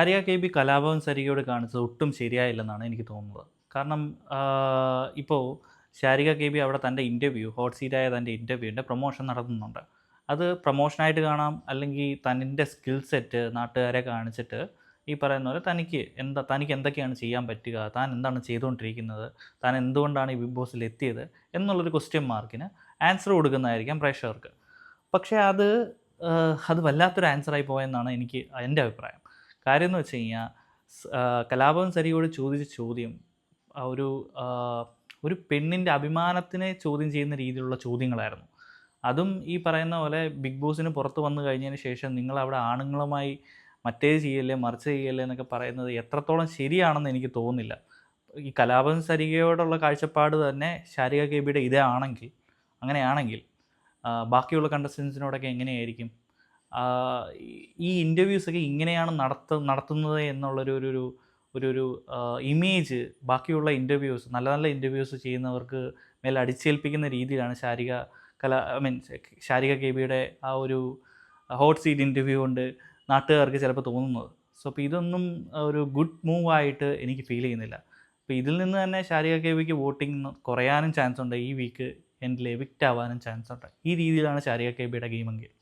ഹരിയ K B Kalabhavan സരികയോട് കാണിച്ചത് ഒട്ടും ശരിയായില്ലെന്നാണ് എനിക്ക് തോന്നുന്നത്. കാരണം ഇപ്പോൾ ശാരിക കെ ബി അവിടെ തന്റെ ഇന്റർവ്യൂ ഹോട്ട് സീറ്റായ തന്റെ ഇന്റർവ്യൂവിന്റെ പ്രൊമോഷൻ നടത്തുന്നുണ്ട്. അത് പ്രൊമോഷനായിട്ട് കാണാം അല്ലെങ്കിൽ തന്റെ സ്കിൽ സെറ്റ് നാട്ടുകാരെ കാണിച്ചിട്ട് ഈ പറയുന്ന പോലെ തനിക്ക് എന്താ തനിക്ക് എന്തൊക്കെയാണ് ചെയ്യാൻ പറ്റുക താൻ എന്താണ് ചെയ്തുകൊണ്ടിരിക്കുന്നത് താൻ എന്തുകൊണ്ടാണ് ഈ ബിഗ് ബോസിൽ എത്തിയത് എന്നുള്ളൊരു ക്വസ്റ്റ്യൻ മാർക്കിന് ആൻസർ കൊടുക്കുന്നതായിരിക്കാം പ്രേക്ഷകർക്ക്. പക്ഷേ അത് അത് വല്ലാത്തൊരു ആൻസറായി പോയെന്നാണ് എനിക്ക് എന്റെ അഭിപ്രായം. കാര്യം എന്ന് വെച്ച് കഴിഞ്ഞാൽ കലാഭവൻ സരിയോട് ചോദിച്ച ചോദ്യം ഒരു ഒരു പെണ്ണിന്റെ അഭിമാനത്തിനെ ചോദ്യം ചെയ്യുന്ന രീതിയിലുള്ള ചോദ്യങ്ങളായിരുന്നു. അതും ഈ പറയുന്ന പോലെ ബിഗ് ബോസിന് പുറത്ത് വന്നു കഴിഞ്ഞതിന് ശേഷം നിങ്ങൾ അവിടെ ആണുങ്ങളുമായി മറ്റേ ചെയ്യല്ലേ മറിച്ച് ചെയ്യല്ലേ എന്നൊക്കെ പറയുന്നത് എത്രത്തോളം ശരിയാണെന്ന് എനിക്ക് തോന്നുന്നില്ല. ഈ കലാപം സരികയോടുള്ള കാഴ്ചപ്പാട് തന്നെ ശാരിക കെബിയുടെ ഇതേ ആണെങ്കിൽ അങ്ങനെയാണെങ്കിൽ ബാക്കിയുള്ള കണ്ടസ്റ്റൻസിനോടൊക്കെ എങ്ങനെയായിരിക്കും? ഈ- ഇന്റർവ്യൂസ് ഒക്കെ ഇങ്ങനെയാണ് നടത്ത നടത്തുന്നത് എന്നുള്ളൊരു ഒരു ഒരു ഒരു ഇമേജ് ബാക്കിയുള്ള ഇന്റർവ്യൂസ് നല്ല നല്ല ഇന്റർവ്യൂസ് ചെയ്യുന്നവർക്ക് മേൽ അടിച്ചേൽപ്പിക്കുന്ന രീതിയിലാണ് ശാരിക കല ഐ മീൻ ശാരിക കെ ബിയുടെ ആ ഒരു ഹോട്ട് സീറ്റ് ഇന്റർവ്യൂ കൊണ്ട് നാട്ടുകാർക്ക് ചിലപ്പോൾ തോന്നുന്നത്. സോ അപ്പോൾ ഇതൊന്നും ഒരു ഗുഡ് മൂവ് ആയിട്ട് എനിക്ക് ഫീൽ ചെയ്യുന്നില്ല. അപ്പോൾ ഇതിൽ നിന്ന് തന്നെ ശാരിക കെ ബിക്ക് വോട്ടിംഗ് കുറയാനും ചാൻസ് ഉണ്ട്. ഈ വീക്ക് എൻഡിൽ ലെവിക്റ്റ് ആവാനും ചാൻസ് ഉണ്ട്. ഈ രീതിയിലാണ് ശാരിക കെ ബിയുടെ ഗെയിമെങ്കിൽ